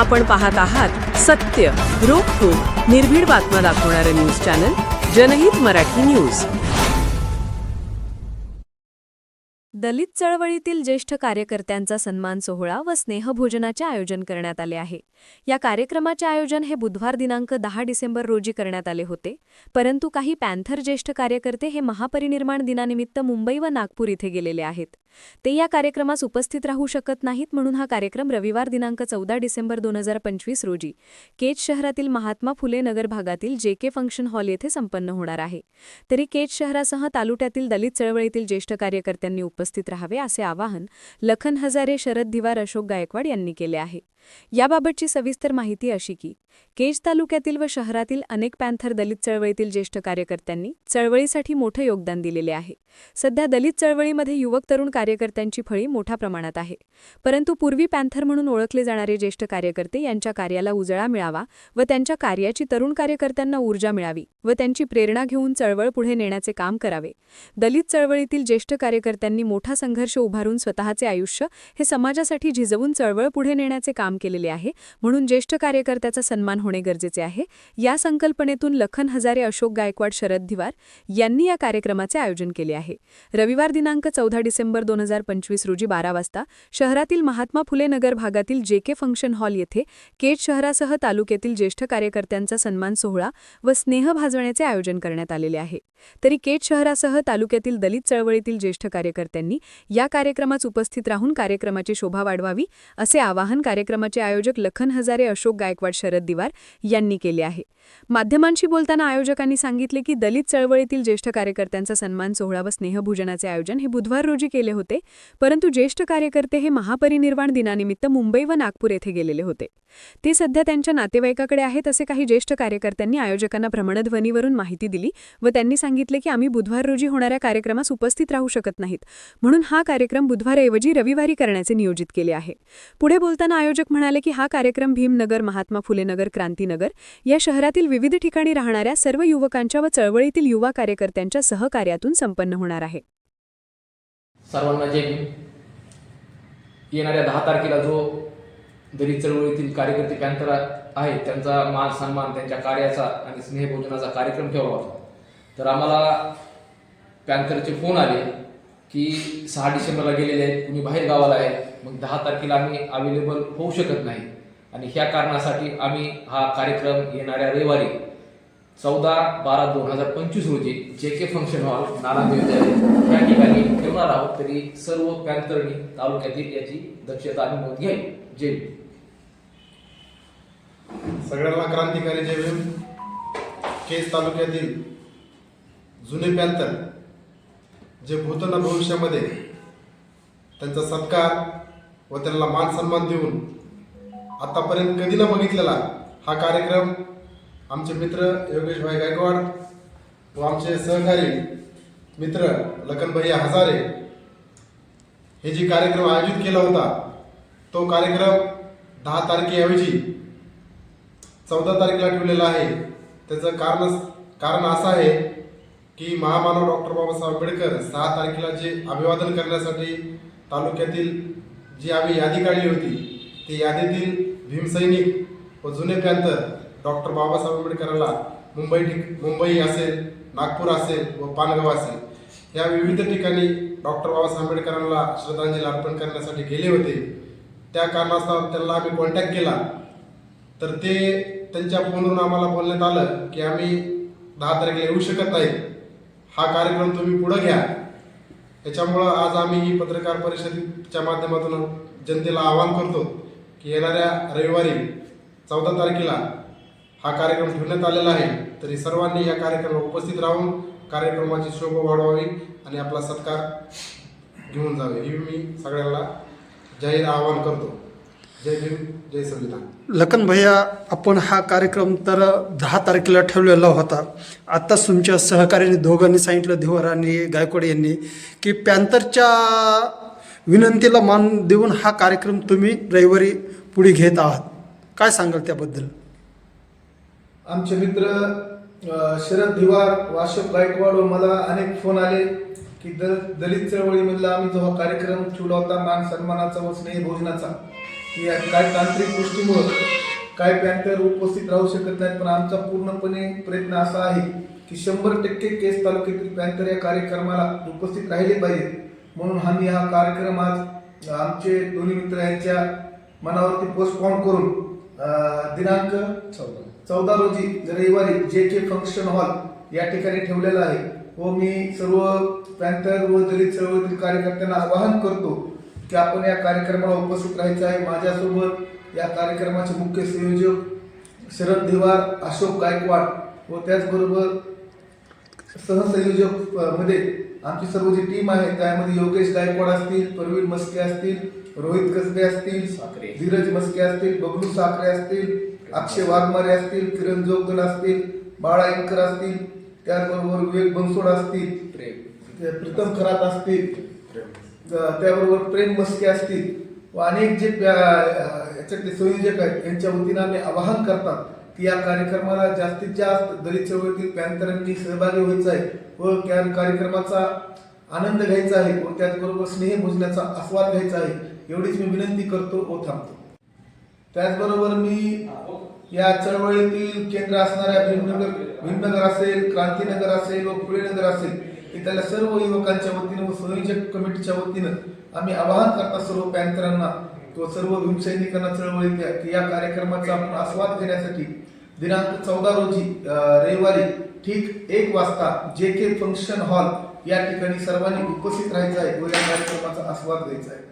आपण पाहत आहात सत्य रोखोक निर्भीड बातम्या दाखवणारं न्यूज चॅनल जनहित मराठी न्यूज. दलित चळवळीतील ज्येष्ठ कार्यकर्त्यांचा सन्मान सोहळा व स्नेहभोजनाचे आयोजन करण्यात आले आहे. या कार्यक्रमाचे आयोजन हे बुधवार दिनांक दहा डिसेंबर रोजी करण्यात आले होते. परंतु काही पॅन्थर ज्येष्ठ कार्यकर्ते हे महापरिनिर्माण दिनानिमित्त मुंबई व नागपूर इथे गेलेले आहेत. ते या कार्यक्रमास उपस्थित राहू शकत नाहीत म्हणून हा कार्यक्रम रविवार दिनांक चौदा डिसेंबर दोन हजार पंचवीस रोजी केज शहरातील महात्मा फुले नगर भागातील जे के फंक्शन हॉल येथे संपन्न होणार आहे. तरी केज शहरासह तालुक्यातील दलित चळवळीतील ज्येष्ठ कार्यकर्त्यांनी उपस्थित राहावे असे आवाहन लखन हजारे शरद धिवार अशोक गायकवाड यांनी केले आहे. याबाबतची सविस्तर माहिती अशी की केज तालुक्यातील व शहरातील अनेक पॅन्थर दलित चळवळीतील ज्येष्ठ कार्यकर्त्यांनी चळवळीसाठी मोठं योगदान दिलेले आहे. सध्या दलित चळवळीमध्ये युवक तरुण कार्यकर्त्यांची फळी मोठ्या प्रमाणात आहे. परंतु पूर्वी पॅन्थर म्हणून ओळखले जाणारे ज्येष्ठ कार्यकर्ते यांच्या कार्याला उजळा मिळावा व त्यांच्या कार्याची तरुण कार्यकर्त्यांना ऊर्जा मिळावी व त्यांची प्रेरणा घेऊन चळवळ पुढे नेण्याचे काम करावे. दलित चळवळीतील ज्येष्ठ कार्यकर्त्यांनी मोठा संघर्ष उभारून स्वतःचे आयुष्य हे समाजासाठी झिजवून चळवळ पुढे नेण्याचे काम केलेले आहे. म्हणून ज्येष्ठ कार्यकर्त्याचा सन्मान होणे गरजेचे आहे. या संकल्पनेतून लखन हजारे अशोक गायकवाड शरद धिवार यांनी या कार्यक्रमाचे आयोजन केले आहे. रविवार दिनांक चौदा डिसेंबर दोन हजार पंचवीस रोजी बारा वाजता शहरातील महात्मा फुले नगर भागातील जे के फंक्शन हॉल येथे केट शहरासह तालुक्यातील ज्येष्ठ कार्यकर्त्यांचा सन्मान सोहळा व स्नेह भाजवण्याचे आयोजन करण्यात आलेले आहे. तरी केट शहरासह तालुक्यातील दलित चळवळीतील ज्येष्ठ कार्यकर्त्यांनी या कार्यक्रमात उपस्थित राहून कार्यक्रमाची शोभा वाढवावी असे आवाहन कार्यक्रम कार्यक्रमाचे आयोजक लखन हजारे अशोक गायकवाड शरद दिवार यांनी केले आहे. माध्यमांशी बोलताना आयोजकांनी सांगितले की दलित चळवळीतील ज्येष्ठ कार्यकर्त्यांचा सन्मान सोहळा व स्नेहभोजनाचे आयोजन हे बुधवार रोजी केले होते परंतु ज्येष्ठ कार्यकर्ते हे महापरिनिर्वाण दिनानिमित्त मुंबई व नागपूर येथे गेलेले होते. ते सध्या त्यांच्या नातेवाईकाकडे आहेत असे काही ज्येष्ठ कार्यकर्त्यांनी आयोजकांना भ्रमणध्वनीवरून माहिती दिली व त्यांनी सांगितले की आम्ही बुधवार रोजी होणाऱ्या कार्यक्रमास उपस्थित राहू शकत नाहीत. म्हणून हा कार्यक्रम बुधवारऐवजी रविवारी करण्याचे नियोजित केले आहे. पुढे बोलताना आयोजक म्हणाले की हा कार्यक्रम भीमनगर महात्मा फुलेनगर क्रांतीनगर या शहरातील विविध ठिकाणी राहणाऱ्या सर्व युवकांच्या व चळवळीतील युवा कार्यकर्त्यांच्या सहकार्यातून संपन्न होणार आहे. सर्वांना जे येणाऱ्या दहा तारखेला जो दलित चळवळीतील कार्यकर्ते पॅन्थर आहेत त्यांचा मान सन्मान त्यांच्या कार्याचा आणि स्नेहभोजनाचा कार्यक्रम ठेवला होता तर आम्हाला पॅन्थरचे फोन आले. की सहा डिसेंबरला गेलेले आहेत कुणी बाहेर गावाला आहे मग दहा तारखेला आम्ही अवेलेबल होऊ शकत नाही. आणि ह्या कारणासाठी आम्ही हा कार्यक्रम येणाऱ्या रविवारी चौदा बारा दोन हजार पंचवीस रोजी जे के फंक्शन हॉल नाना विद्यालय या ठिकाणी ठेवणार आहोत तरी सर्व पॅन्थरनी तालुक्यातील याची दक्षता आम्ही नोंद घ्यावी जय सगळ्यांना क्रांतिकारी जय भीम. केस तालुक्यातील जुने पॅन्थर जे भूतन भविष्यामध्ये त्यांचा सत्कार व त्यांना मान सन्मान देऊन आतापर्यंत कधी न बघितलेला हा कार्यक्रम आमचे मित्र योगेशभाई गायकवाड व आमचे सहकारी मित्र लखनभाई हजारे हे जे कार्यक्रम आयोजित केला होता तो कार्यक्रम दहा तारखेऐवजी चौदा तारखेला ठेवलेला आहे. त्याचं कारण कारण असं आहे की महामानव डॉक्टर बाबासाहेब आंबेडकर सहा तारखेला जे अभिवादन करण्यासाठी तालुक्यातील जी आम्ही यादी काढली होती ती यादीतील भीमसैनिक व जुने पॅन्थर डॉक्टर बाबासाहेब आंबेडकरांना मुंबई ठिक मुंबई असेल नागपूर असेल व पानगाव असेल या विविध ठिकाणी डॉक्टर बाबासाहेब आंबेडकरांना श्रद्धांजली अर्पण करण्यासाठी गेले होते. त्या कारणास्तव त्यांना आम्ही कॉन्टॅक्ट केला. तर ते त्यांच्या फोनवरून आम्हाला बोलण्यात आलं की आम्ही दहा तारखेला येऊ शकत नाही. हा कार्यक्रम तुम्ही पुढं घ्या. त्याच्यामुळं आज आम्ही ही पत्रकार परिषदेच्या माध्यमातून जनतेला आवाहन करतो की येणाऱ्या रविवारी चौदा तारखेला हा कार्यक्रम ठेवण्यात आलेला आहे. तरी सर्वांनी या कार्यक्रमाला उपस्थित राहून कार्यक्रमाची शोभा वाढवावी आणि आपला सत्कार घेऊन जावे. ही मी सगळ्यांना जाहीर आवाहन करतो. जय भीम जय संविधान. लखन भैया आपण हा कार्यक्रम तर दहा तारखेला ठेवलेला होता. आत्ताच तुमच्या सहकार्याने दोघांनी सांगितलं धिवर आणि गायकवाड यांनी की पॅन्थरच्या विनंतीला मान देऊन हा कार्यक्रम तुम्ही रविवारी पुढे घेत आहात. काय सांगाल त्याबद्दल? आमचे मित्र अ, शरद दिवार वाशप गायकवाड व मला अनेक फोन आले की द दलित चळवळीमधला आम्ही जो हा कार्यक्रम ठेवला होता मान सन्मानाचा व स्नेह भोजनाचा की काय तांत्रिक गोष्टीमुळं काय पॅन्थर उपस्थित राहू शकत नाहीत पण आमचा पूर्णपणे प्रयत्न असा आहे की शंभर टक्के केस तालुक्यातील पॅन्थर या कार्यक्रमाला उपस्थित राहिले पाहिजेत म्हणून आम्ही हा कार्यक्रम आज आमचे दोन्ही मित्र यांच्या मनावरती पोस्टपॉन करून दिनांक चौदा. रोजी रविवारी जे के फंक्शन हॉल या ठिकाणी ठेवलेला आहे. व मी सर्व पॅन्थर व दलित चळवळीतील कार्यकर्त्यांना आवाहन करतो की आपण या कार्यक्रमाला उपस्थित राहायचं आहे माझ्यासोबत या कार्यक्रमाचे मुख्य संयोजक शरद दिवार अशोक गायकवाड व त्याचबरोबर सहसंयोजकमध्ये आमची सर्व जी टीम आहे त्यामध्ये योगेश गायकवाड असतील प्रवीण मस्के असतील रोहित कसबे असतील साखरे. धीरज मस्के असतील बबलू साखरे असतील अक्षय वाघमारे असतील किरण जोगदल असतील बाळा इंकर असतील त्याचबरोबर विवेक बनसोड असतील प्रीतम खरात असतील त्याबरोबर प्रेम मस्के असतील व अनेक जे याच्यातले संयोजक आहेत यांच्या वतीनं आम्ही आवाहन करतात की या कार्यक्रमाला जास्तीत जास्त दलित चळवळीतील पॅन्थरांनी सहभागी व्हायचं आहे व त्या कार्यक्रमाचा आनंद घ्यायचा आहे व त्याचबरोबर स्नेह भोजनाचा आस्वाद घ्यायचा आहे. एवढीच मी विनंती करतो व थांबतो. त्याचबरोबर मी या चळवळीतील केंद्र असणाऱ्या भीमनगर भीमनगर असेल क्रांतीनगर असेल व पुळेनगर असेल इथल्या सर्व युवकांच्या वतीनं व संयोजक कमिटीच्या वतीनं आम्ही आवाहन करता सर्व पॅन्थरांना व सर्व भीमसैनिकांना चळवळीतल्या की या कार्यक्रमाचा आपण आस्वाद घेण्यासाठी दिनांक चौदा रोजी रविवारी ठीक एक वाजता जे के फंक्शन हॉल या ठिकाणी सर्वांनी उपस्थित राहायचं आहे. व या कार्यक्रमाचा आस्वाद घ्यायचा आहे.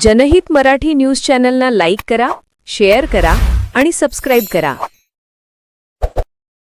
जनहित मराठी न्यूज चॅनलना लाईक करा शेअर करा आणि सबस्क्राईब करा.